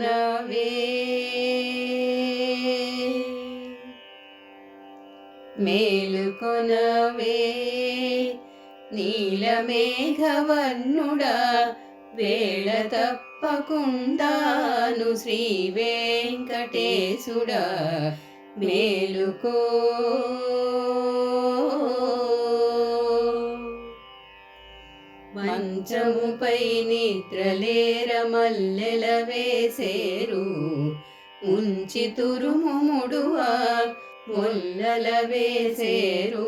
మేలుకొనవే మేలుకొనవే నీలమేఘవర్ణుడా వేళ తప్పకుండాను శ్రీ వెంకటేశుడా మేలుకో. మంచముపై నిద్రలేర మల్లెల వేసేరు. ముంచి తురుము ముడువా ముల్లల వేసేరు.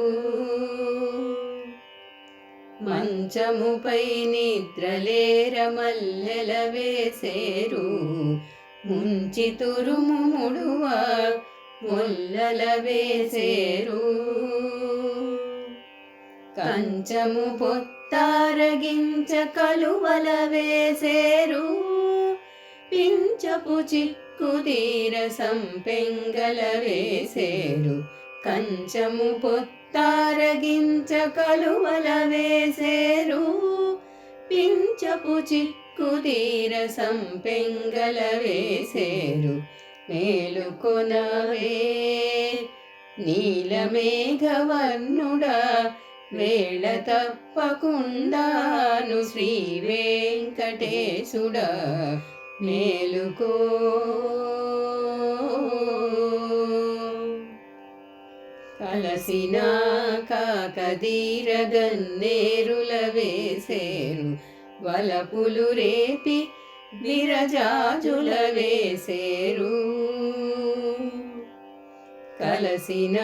మంచముపై నిద్రలేర మల్లెల వేసేరు. ముంచి తురుము ముడువా ముల్లల వేసేరు. కంచము పొత్తు తారగించ కలువల వేసేరు. పించపు చిక్కుదీర సంపెంగల వేసేరు. కంచము పొత్తారగించ కలువల వేసేరు. పించపు చిక్కుదీర సంపెంగల వేసేరు. మేలుకొనవే నీలమేఘవర్ణుడా వేళ తప్పకుండాను శ్రీ వెంకటేశుడ మేలుకో. కలసిన కాక గన్నేరుల వేసేరు వలపులు రేపి విరజాజుల వేసేరు. కలసిన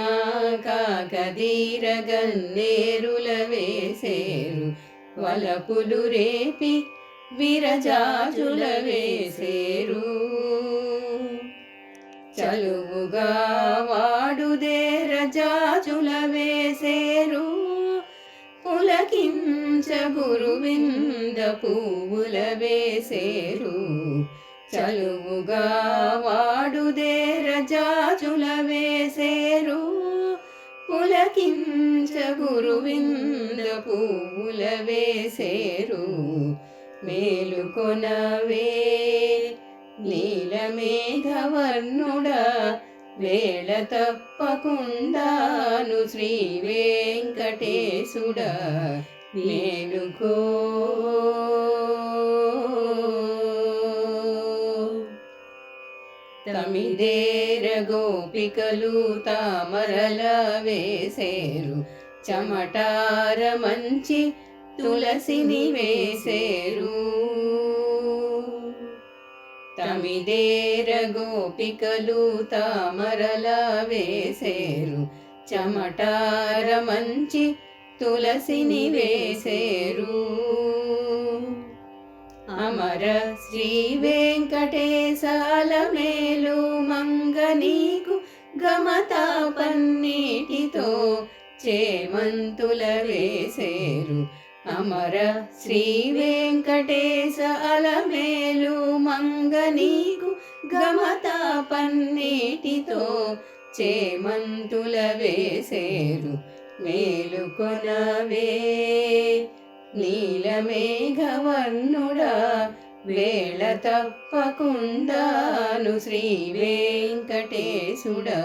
కాకదీర గన్నేరుల వేసేరు వలపులు రేపి విరజాజుల వేసేరు. చలువుగా వాడుదే రజాజుల వేసేరు. పులకించ గురువింద పువ్వుల వేసేరు. చలువుగా వాడుదేర జాజుల వేసేరు. పులకించ గురువింద పువ్వుల వేసేరు. మేలుకొనవే నీలమేఘవర్ణుడా వేళ తప్పకుండాను శ్రీ వెంకటేశుడ. మేలుకో తమిదేర గోపికలు తామరల వేసేరు. చమటార మంచి తులసిని వేసేరు. తమిదేర గోపికలు తామరల వేసేరు. చమటార మంచి తులసిని వేసేరు. అమర శ్రీ వెంకటేశాల మేలు మంగ నీకు గమతా పన్నీటితో చేమంతుల వేసేరు. అమర శ్రీ వెంకటేశ మేలు మంగ నీకు గమతా పన్నీటితో చేమంతుల వేసేరు. మేలుకొనవే నీలమేఘవర్ణుడా వేళ తప్పకుండాను శ్రీ వెంకటేశుడా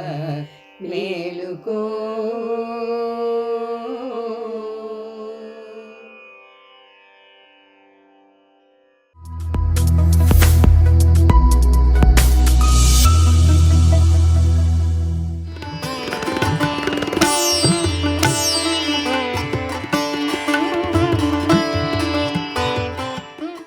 మేలుకో.